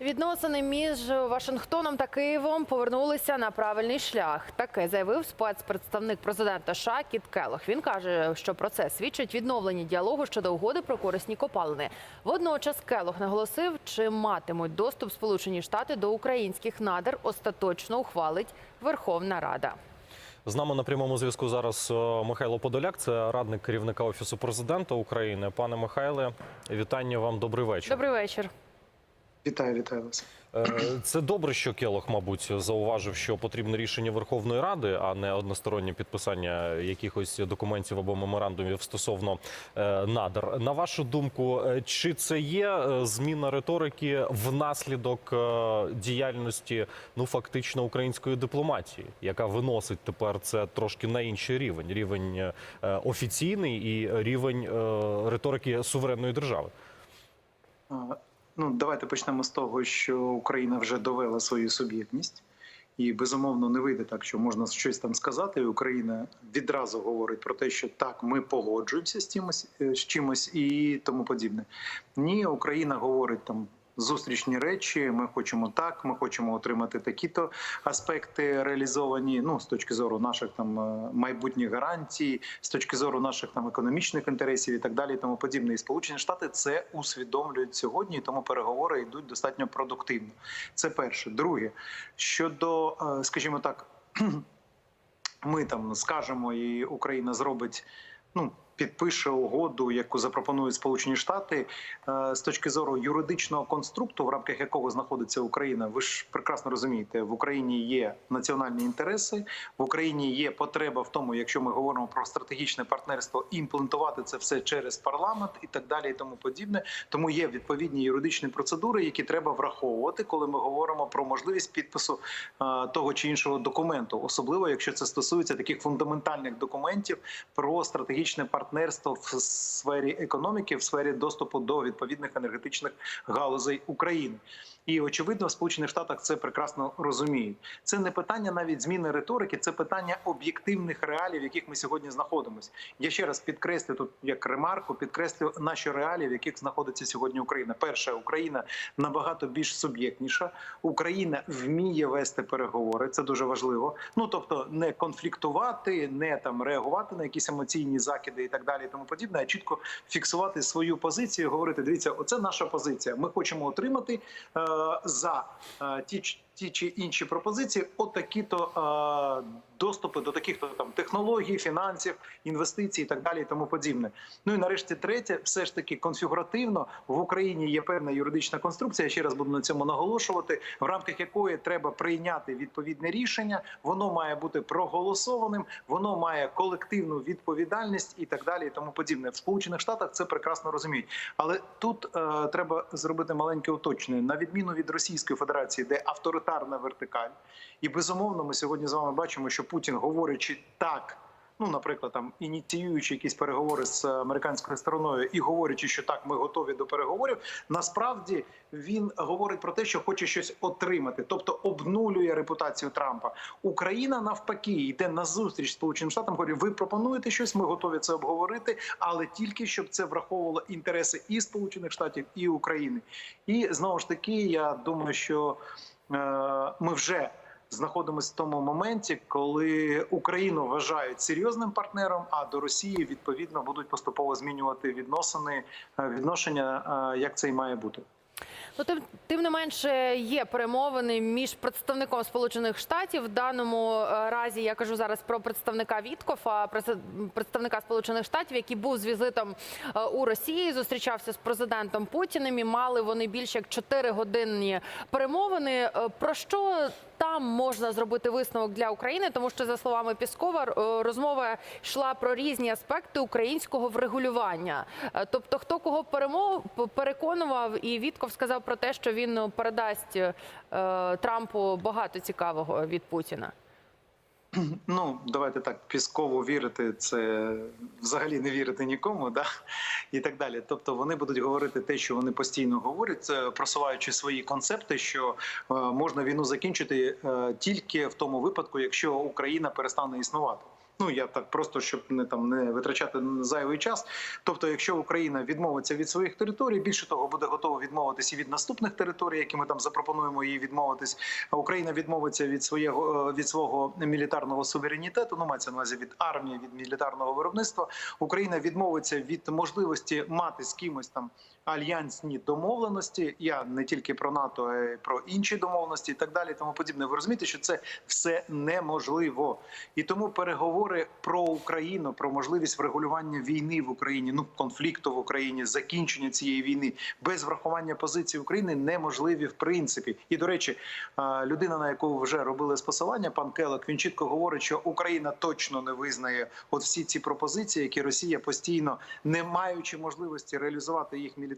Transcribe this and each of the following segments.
Відносини між Вашингтоном та Києвом повернулися на правильний шлях. Таке заявив спецпредставник президента США Кіт Келох. Він каже, що про це свідчить відновлення діалогу щодо угоди про корисні копалини. Водночас Келох наголосив, чи матимуть доступ Сполучені Штати до українських надр, остаточно ухвалить Верховна Рада. З нами на прямому зв'язку зараз е, Михайло Подоляк, це радник керівника офісу президента України. Пане Михайле, вітання вам. Добрий вечір. Добрий вечір. Вітаю, вітаю вас. Е, Це добре, що Келох, мабуть, зауважив, що потрібне рішення Верховної Ради, а не одностороннє підписання якихось документів або меморандумів стосовно е, надр. На вашу думку, е, чи це є зміна риторики внаслідок діяльності ну фактично української дипломатії, яка виносить тепер це трошки на інший рівень рівень офіційний і рівень риторики суверенної держави? Ну, давайте почнемо з того, що Україна вже довела свою суб'єктність, і безумовно не вийде так, що можна щось там сказати. Україна відразу говорить про те, що так, ми погоджуємося з чимось, е, з чимось і тому подібне. Ні, Україна говорить там. Зустрічні речі, ми хочемо так, ми хочемо отримати такі-то аспекти реалізовані. Ну з точки зору наших там е, майбутніх гарантій, з точки зору наших там економічних інтересів і так далі, і тому подібне. І Сполучені Штати це усвідомлюють сьогодні, і тому переговори йдуть достатньо продуктивно. Це перше. Друге, щодо, е, скажімо так, ми там скажемо, і Україна зробить. Ну, підпише угоду, яку запропонують Сполучені Штати е, з точки зору юридичного конструкту, в рамках якого знаходиться Україна. Ви ж прекрасно розумієте, в Україні є національні інтереси, в Україні є потреба в тому, якщо ми говоримо про стратегічне партнерство, імплементувати це все через парламент і так далі, і тому подібне. Тому є відповідні юридичні процедури, які треба враховувати, коли ми говоримо про можливість підпису е, того чи іншого документу, особливо якщо це стосується таких фундаментальних документів про стратегічне партнерство в сфері економіки, в сфері доступу до відповідних енергетичних галузей України. І очевидно, в Сполучених Штатах це прекрасно розуміють. Це не питання навіть зміни риторики, це питання об'єктивних реалій, в яких ми сьогодні знаходимося. Я ще раз підкреслю тут як ремарку, підкреслю наші реалії, в яких знаходиться сьогодні Україна. Перша Україна набагато більш суб'єктніша. Україна вміє вести переговори. Це дуже важливо. Ну тобто, не конфліктувати, не там реагувати на якісь емоційні закиди і так далі, і тому подібне, а чітко фіксувати свою позицію, говорити: дивіться, оце наша позиція. Ми хочемо отримати е, за е, ті ті чи інші пропозиції, отакі-то е, доступи до таких то там технологій, фінансів, інвестицій і так далі, і тому подібне. Ну і нарешті, третє, все ж таки конфігуративно в Україні є певна юридична конструкція. Я ще раз буду на цьому наголошувати, в рамках якої треба прийняти відповідне рішення. Воно має бути проголосованим, воно має колективну відповідальність і так далі, і тому подібне. В Сполучених Штатах це прекрасно розуміють. Але тут е, треба зробити маленьке уточнення на відміну від Російської Федерації, де авторитарна вертикаль, і безумовно, ми сьогодні з вами бачимо, що Путін, говорячи так. Ну, наприклад, там ініціюючи якісь переговори з американською стороною і говорячи, що так, ми готові до переговорів. Насправді він говорить про те, що хоче щось отримати, тобто обнулює репутацію Трампа. Україна навпаки йде на зустріч Сполученим Штатам. Говорить, ви пропонуєте щось, ми готові це обговорити, але тільки щоб це враховувало інтереси і Сполучених Штатів, і України. І знову ж таки, я думаю, що ми вже знаходимося в тому моменті, коли Україну вважають серйозним партнером, а до Росії відповідно будуть поступово змінювати відносини е, відношення, е, як це і має бути. Ну, тим, тим не менше є перемовини між представником Сполучених Штатів. В даному е, разі я кажу зараз про представника Віткофа, представника Сполучених Штатів, який був з візитом е, у Росії, зустрічався з президентом Путіним. І мали вони більше як 4 годинні перемовини. Е, Про що там можна зробити висновок для України? Тому що за словами Піскова, е, розмова йшла про різні аспекти українського врегулювання. Е, Тобто, хто кого перемов переконував, і Вітков сказав про те, що він ну, передасть е, Трампу багато цікавого від Путіна. Ну, давайте так, пісково вірити це взагалі не вірити нікому, да? і так далі. Тобто вони будуть говорити те, що вони постійно говорять, просуваючи свої концепти, що е, можна війну закінчити е, тільки в тому випадку, якщо Україна перестане існувати. Ну я так просто щоб не там не витрачати зайвий час. Тобто, якщо Україна відмовиться від своїх територій, більше того буде готова відмовитися від наступних територій, які ми там запропонуємо їй відмовитись. Україна відмовиться від свого е, від свого мілітарного суверенітету. Ну мається на увазі від армії, від мілітарного виробництва. Україна відмовиться від можливості мати з кимось там альянсні домовленості. Я не тільки про НАТО, а й про інші домовленості і так далі. Тому подібне. Ви розумієте, що це все неможливо, і тому переговори про Україну, про можливість врегулювання війни в Україні, ну конфлікту в Україні, закінчення цієї війни без врахування позиції України неможливі в принципі. І до речі, людина, на яку вже робили з посилання, пан Келок, він чітко говорить, що Україна точно не визнає от всі ці пропозиції, які Росія постійно, не маючи можливості реалізувати їх мілітарно,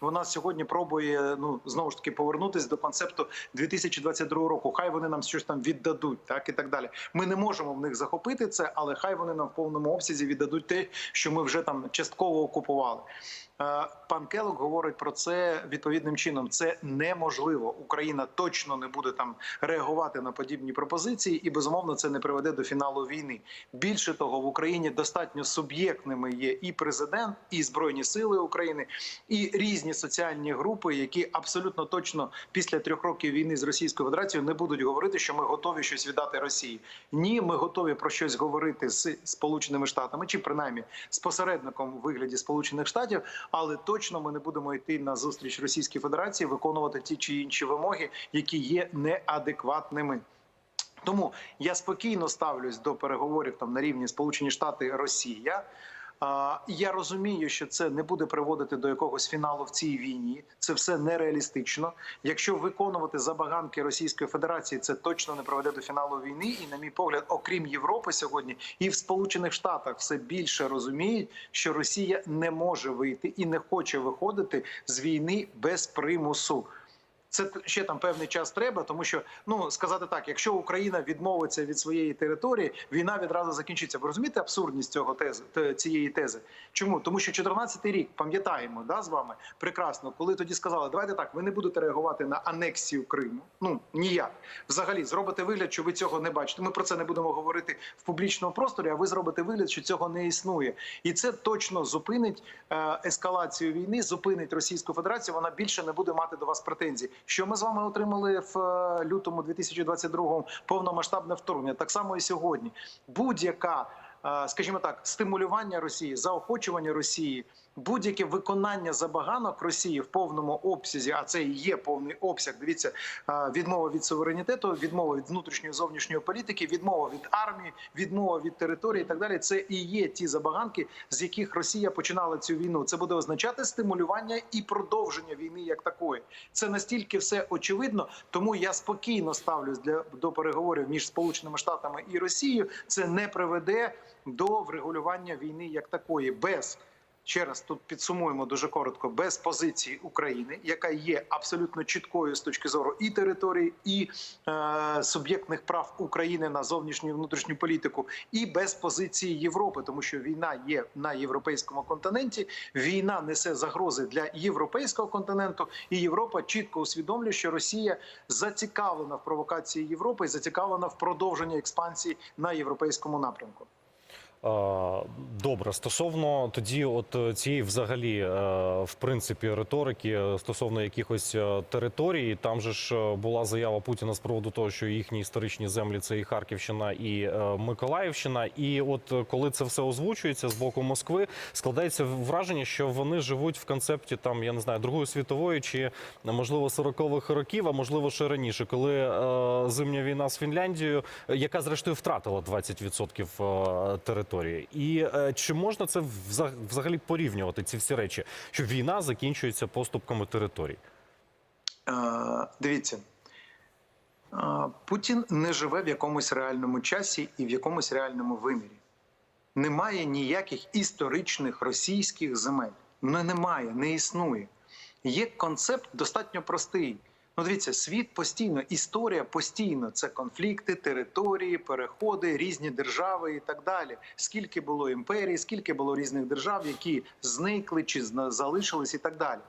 вона сьогодні пробує ну знову ж таки повернутися до концепту 2022 року. Хай вони нам щось там віддадуть, так і так далі. Ми не можемо в них захопити це, але хай вони нам в повному обсязі віддадуть те, що ми вже там частково окупували. Е, Пан Келок говорить про це відповідним чином. Це неможливо. Україна точно не буде там реагувати на подібні пропозиції, і безумовно це не приведе до фіналу війни. Більше того, в Україні достатньо суб'єктними є і президент, і збройні сили України, і різні соціальні групи, які абсолютно точно після трьох років війни з Російською Федерацією не будуть говорити, що ми готові щось віддати Росії. Ні, ми готові про щось говорити з Сполученими Штатами, чи принаймні з посередником вигляді Сполучених Штатів, але точно ми не будемо йти на зустріч Російській Федерації, виконувати ті чи інші вимоги, які є неадекватними. Тому я спокійно ставлюсь до переговорів там на рівні Сполучені Штати Росія. Я розумію, що це не буде приводити до якогось фіналу в цій війні. Це все нереалістично. Якщо виконувати забаганки Російської Федерації, це точно не приведе до фіналу війни. І, на мій погляд, окрім Європи, сьогодні і в Сполучених Штатах все більше розуміють, що Росія не може вийти і не хоче виходити з війни без примусу. Це ще там певний час треба, тому що ну сказати так, якщо Україна відмовиться від своєї території, війна відразу закінчиться. Ви розумієте абсурдність цього тези цієї тези? Чому тому, що 14-й рік пам'ятаємо да з вами прекрасно, коли тоді сказали, давайте так, ви не будете реагувати на анексію Криму. Ну ніяк взагалі зробите вигляд, що ви цього не бачите. Ми про це не будемо говорити в публічному просторі. А ви зробите вигляд, що цього не існує, і це точно зупинить е, ескалацію війни, зупинить Російську Федерацію. Вона більше не буде мати до вас претензій. Що ми з вами отримали в е, лютому 2022-му повномасштабне вторгнення? Так само і сьогодні. Будь-яка, е, скажімо так, стимулювання Росії, заохочування Росії. Будь-яке виконання забаганок Росії в повному обсязі, а це і є повний обсяг. Дивіться, відмова від суверенітету, відмова від внутрішньої зовнішньої політики, відмова від армії, відмова від території і так далі. Це і є ті забаганки, з яких Росія починала цю війну. Це буде означати стимулювання і продовження війни як такої. Це настільки все очевидно, тому я спокійно ставлюсь для до переговорів між Сполученими Штатами і Росією. Це не приведе до врегулювання війни як такої без. Ще раз тут підсумуємо дуже коротко без позиції України, яка є абсолютно чіткою з точки зору і території, і е, суб'єктних прав України на зовнішню і внутрішню політику, і без позиції Європи, тому що війна є на європейському континенті. Війна несе загрози для європейського континенту, і Європа чітко усвідомлює, що Росія зацікавлена в провокації Європи і зацікавлена в продовженні експансії на європейському напрямку. Е, Добре, стосовно тоді, от е, цієї взагалі, е, в принципі, риторики стосовно якихось територій, там же ж була заява Путіна з приводу того, що їхні історичні землі це і Харківщина, і Миколаївщина. І от коли це все озвучується з боку Москви, складається враження, що вони живуть в концепті там, я не знаю, Другої світової чи можливо 40-х років, а можливо ще раніше, коли е, зимня війна з Фінляндією, яка зрештою втратила 20% е, території. І е, чи можна це взагалі порівнювати ці всі речі, що війна закінчується поступками територій? Е, Дивіться, е, Путін не живе в якомусь реальному часі і в якомусь реальному вимірі. Немає ніяких історичних російських земель. Ну, немає, не існує. Є концепт достатньо простий. Ну, дивіться, світ постійно, історія постійно це конфлікти, території, переходи, різні держави і так далі. Скільки було імперій, скільки було різних держав, які зникли чи залишились, і так далі.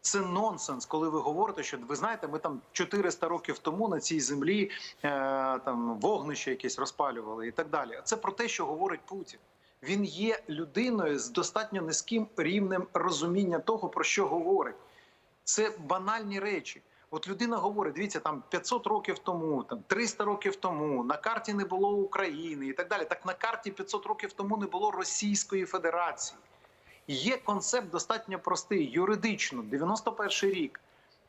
Це нонсенс, коли ви говорите, що ви знаєте, ми там 400 років тому на цій землі е, там вогнище якесь розпалювали і так далі. Це про те, що говорить Путін. Він є людиною з достатньо низьким рівнем розуміння того, про що говорить. Це банальні речі. От людина говорить: дивіться, там 500 років тому, там 300 років тому на карті не було України і так далі. Так на карті 500 років тому не було Російської Федерації. Є концепт достатньо простий, юридично, 91 рік.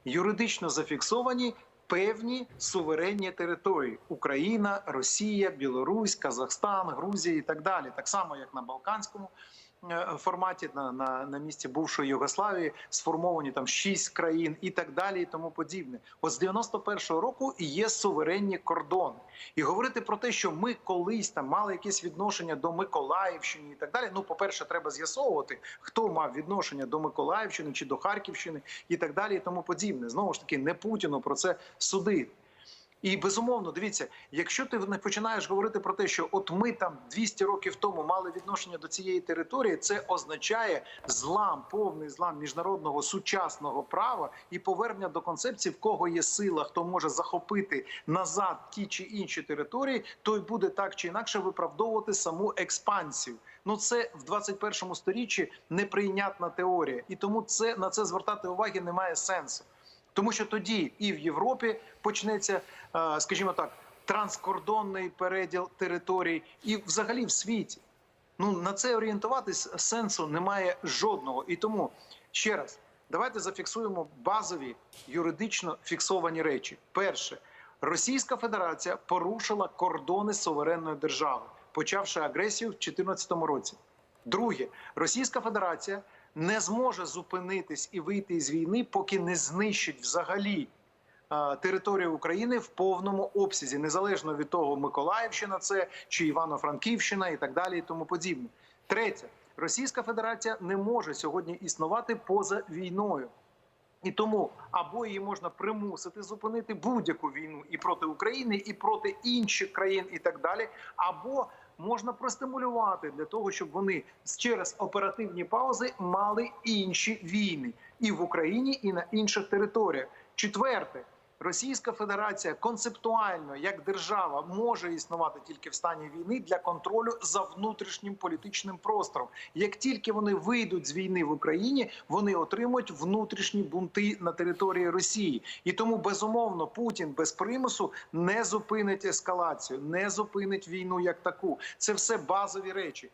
Юридично зафіксовані певні суверенні території: Україна, Росія, Білорусь, Казахстан, Грузія і так далі. Так само, як на Балканському форматі, на, на, на місці бувшої Югославії, сформовані там шість країн і так далі, і тому подібне. От з 91-го року і є суверенні кордони. І говорити про те, що ми колись там мали якесь відношення до Миколаївщини і так далі. Ну, по-перше, треба з'ясовувати, хто мав відношення до Миколаївщини чи до Харківщини і так далі, і тому подібне. Знову ж таки, не Путіну про це судити. І безумовно, дивіться, якщо ти не починаєш говорити про те, що от ми там 200 років тому мали відношення до цієї території, це означає злам, повний злам міжнародного сучасного права і повернення до концепції, в кого є сила, хто може захопити назад ті чи інші території, той буде так чи інакше виправдовувати саму експансію. Ну це в 21 сторіччі неприйнятна теорія, і тому це на це звертати уваги немає сенсу. Тому що тоді і в Європі почнеться, е, скажімо так, транскордонний переділ територій, і взагалі в світі. Ну на це орієнтуватись сенсу немає жодного. І тому ще раз давайте зафіксуємо базові юридично фіксовані речі. Перше, Російська Федерація порушила кордони суверенної держави, почавши агресію в 2014 році. Друге, Російська Федерація не зможе зупинитись і вийти із війни, поки не знищить взагалі територію України в повному обсязі, незалежно від того, Миколаївщина це чи Івано-Франківщина і так далі, і тому подібне. Третє, Російська Федерація не може сьогодні існувати поза війною. І тому або її можна примусити зупинити будь-яку війну і проти України, і проти інших країн, і так далі, або можна простимулювати для того, щоб вони через оперативні паузи мали інші війни і в Україні, і на інших територіях. Четверте. Російська Федерація концептуально як держава може існувати тільки в стані війни для контролю за внутрішнім політичним простором. Як тільки вони вийдуть з війни в Україні, вони отримують внутрішні бунти на території Росії, і тому безумовно Путін без примусу не зупинить ескалацію, не зупинить війну як таку. Це все базові речі.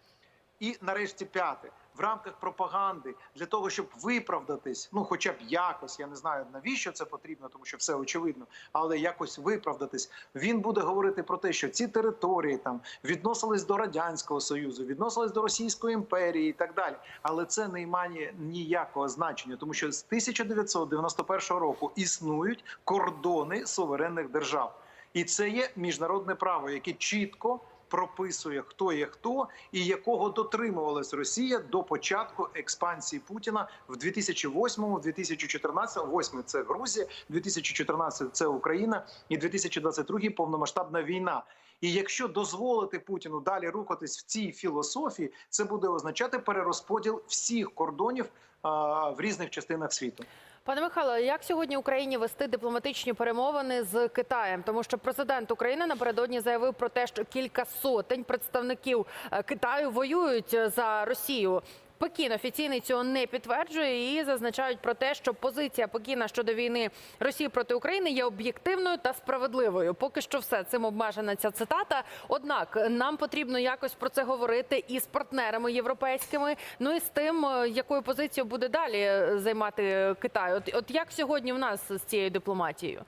І нарешті п'яте. В рамках пропаганди для того, щоб виправдатись, ну хоча б якось, я не знаю навіщо це потрібно, тому що все очевидно, але якось виправдатись. Він буде говорити про те, що ці території там відносились до радянського союзу, відносились до Російської імперії і так далі. Але це не має ніякого значення, тому що з 1991 року існують кордони суверенних держав, і це є міжнародне право, яке чітко прописує, хто є хто і якого дотримувалась Росія до початку експансії Путіна в 2008-му, 2014 8 – це Грузія, 2014 – це Україна, і 2022 – повномасштабна війна. І якщо дозволити Путіну далі рухатись в цій філософії, це буде означати перерозподіл всіх кордонів а, в різних частинах світу. Пане Михайло, як сьогодні Україні вести дипломатичні перемовини з Китаєм? Тому що президент України напередодні заявив про те, що кілька сотень представників е, Китаю воюють е, за Росію. Пекін офіційний цього не підтверджує і зазначають про те, що позиція Пекіна щодо війни Росії проти України є об'єктивною та справедливою. Поки що все цим обмежена ця цитата. Однак нам потрібно якось про це говорити і з партнерами європейськими. Ну і з тим, е, якою позицією буде далі е, займати Китай. От, от як сьогодні в нас з цією дипломатією?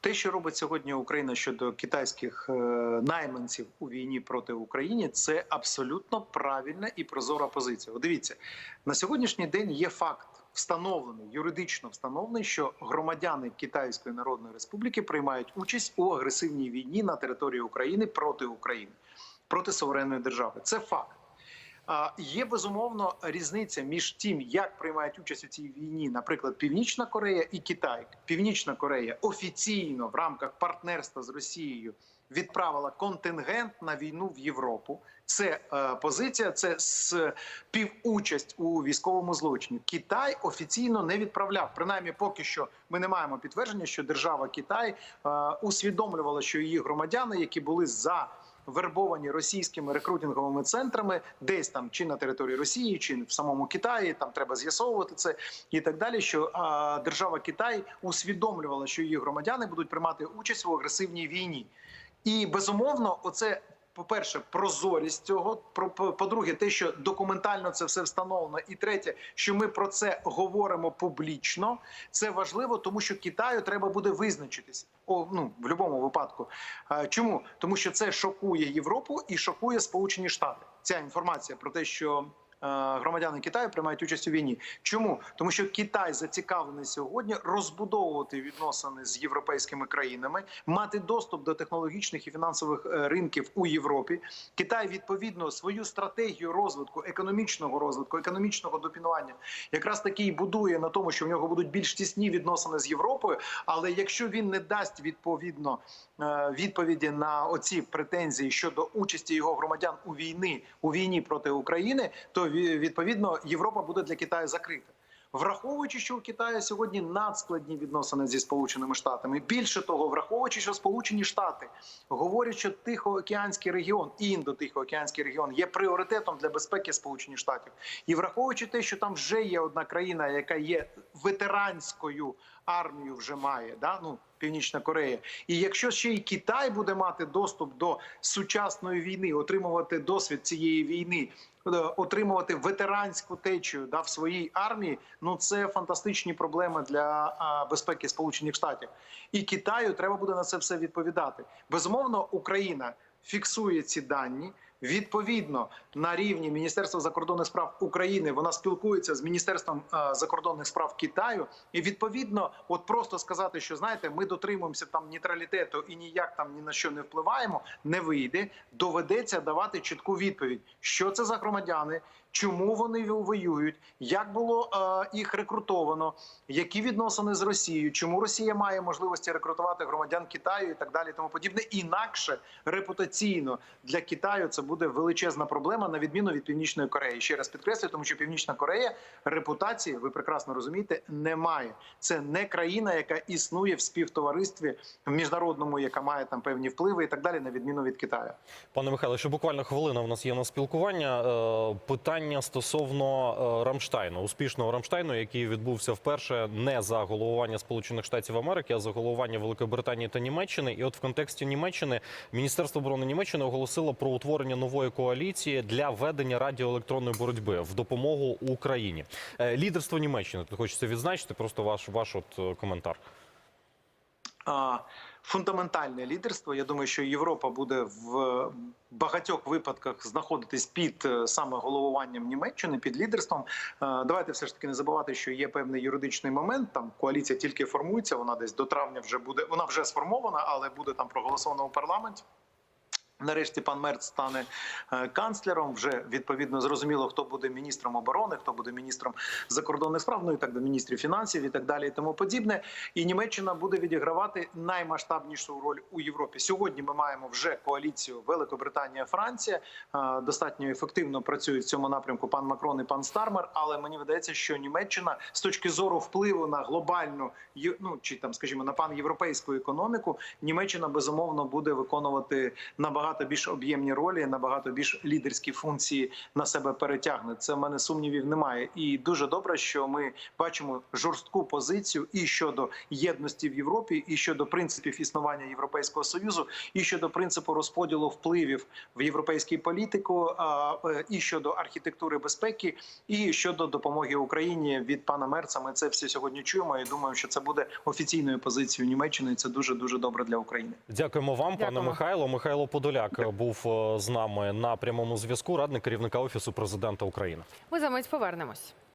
Те, що робить сьогодні Україна щодо китайських е, найманців у війні проти України, це абсолютно правильна і прозора позиція. От Дивіться, на сьогоднішній день є факт. Встановлений юридично встановлений, що громадяни Китайської Народної Республіки приймають участь у агресивній війні на території України проти України, проти суверенної держави. Це факт. Є безумовно різниця між тим, як приймають участь у цій війні, наприклад, Північна Корея і Китай. Північна Корея офіційно в рамках партнерства з Росією відправила контингент на війну в Європу. Це е, позиція, це співучасть у військовому злочині. Китай офіційно не відправляв. Принаймні, поки що ми не маємо підтвердження, що держава Китай е, усвідомлювала, що її громадяни, які були за вербовані російськими рекрутинговими центрами, десь там чи на території Росії, чи в самому Китаї, там треба з'ясовувати це і так далі. Що а, держава Китай усвідомлювала, що її громадяни будуть приймати участь у агресивній війні, і безумовно, оце. По-перше, прозорість цього. По-друге, те, що документально це все встановлено. І третє, що ми про це говоримо публічно. Це важливо, тому що Китаю треба буде визначитися. О, ну в будь-якому випадку. Чому? Тому що це шокує Європу і шокує Сполучені Штати. Ця інформація про те, що громадяни Китаю приймають участь у війні. Чому? Тому що Китай зацікавлений сьогодні розбудовувати відносини з європейськими країнами, мати доступ до технологічних і фінансових е, ринків у Європі. Китай відповідно свою стратегію розвитку, економічного розвитку, економічного допінування якраз таки і будує на тому, що в нього будуть більш тісні відносини з Європою. Але якщо він не дасть відповідно е, відповіді на оці претензії щодо участі його громадян у війни у війні проти України, то ві- відповідно Європа буде для Китаю закрита. Враховуючи, що у Китаю сьогодні надскладні відносини зі Сполученими Штатами, більше того, враховуючи, що Сполучені Штати говорять, що Тихоокеанський регіон, індо-Тихоокеанський регіон є пріоритетом для безпеки Сполучених Штатів, і враховуючи те, що там вже є одна країна, яка є ветеранською армією, вже має да ну Північна Корея. І якщо ще й Китай буде мати доступ до сучасної війни, отримувати досвід цієї війни, отримувати ветеранську течію да, в своїй армії, ну це фантастичні проблеми для безпеки Сполучених Штатів. І Китаю треба буде на це все відповідати. Безумовно, Україна фіксує ці дані. Відповідно на рівні Міністерства закордонних справ України вона спілкується з міністерством е, закордонних справ Китаю, і відповідно, от просто сказати, що знаєте, ми дотримуємося там нейтралітету і ніяк там ні на що не впливаємо, не вийде. Доведеться давати чітку відповідь, що це за громадяни, чому вони воюють, як було е, їх рекрутовано, які відносини з Росією, чому Росія має можливості рекрутувати громадян Китаю і так далі, тому подібне. Інакше репутаційно для Китаю це буде величезна проблема на відміну від Північної Кореї. Ще раз підкреслюю, тому що Північна Корея репутації, ви прекрасно розумієте, не має. Це не країна, яка існує в співтоваристві в міжнародному, яка має там певні впливи і так далі, на відміну від Китаю. Пане Михайло, ще буквально хвилина в нас є на спілкування. Е, Питання стосовно е, Рамштайну, успішного Рамштайну, який відбувся вперше не за головування Сполучених Штатів Америки, а за головування Великої Британії та Німеччини. І от в контексті Німеччини Міністерство оборони Німеччини оголосило про утворення нової коаліції для ведення радіоелектронної боротьби в допомогу Україні. Е, Лідерство Німеччини тут хочеться відзначити. Просто ваш ваш от е, коментар. фундаментальне лідерство. Я думаю, що Європа буде в багатьох випадках знаходитись під е, саме головуванням Німеччини, під лідерством. Е, Давайте все ж таки не забувати, що є певний юридичний момент. Там коаліція тільки формується. Вона десь до травня вже буде. Вона вже сформована, але буде там проголосована у парламенті. Нарешті пан Мерц стане е, канцлером. Вже відповідно зрозуміло, хто буде міністром оборони, хто буде міністром закордонних справ, ну і так до міністрів фінансів і так далі, і тому подібне. І Німеччина буде відігравати наймасштабнішу роль у Європі. Сьогодні ми маємо вже коаліцію Великобританія, Франція. Е, Достатньо ефективно працюють в цьому напрямку пан Макрон і пан Стармер. Але мені видається, що Німеччина з точки зору впливу на глобальну ну чи там, скажімо, на пан європейську економіку, Німеччина безумовно буде виконувати набагато більш об'ємні ролі, набагато більш лідерські функції на себе перетягне. Це в мене сумнівів немає. І дуже добре, що ми бачимо жорстку позицію і щодо єдності в Європі, і щодо принципів існування Європейського союзу, і щодо принципу розподілу впливів в європейській політику, е, і щодо архітектури безпеки, і щодо допомоги Україні від пана Мерца. Ми це все сьогодні чуємо. І думаю, що це буде офіційною позицією Німеччини. і Це дуже дуже добре для України. Дякуємо вам, пане Дякуємо. Михайло. Михайло Подоляк був е, з нами на прямому зв'язку, радник керівника офісу президента України. Ми за мить повернемось.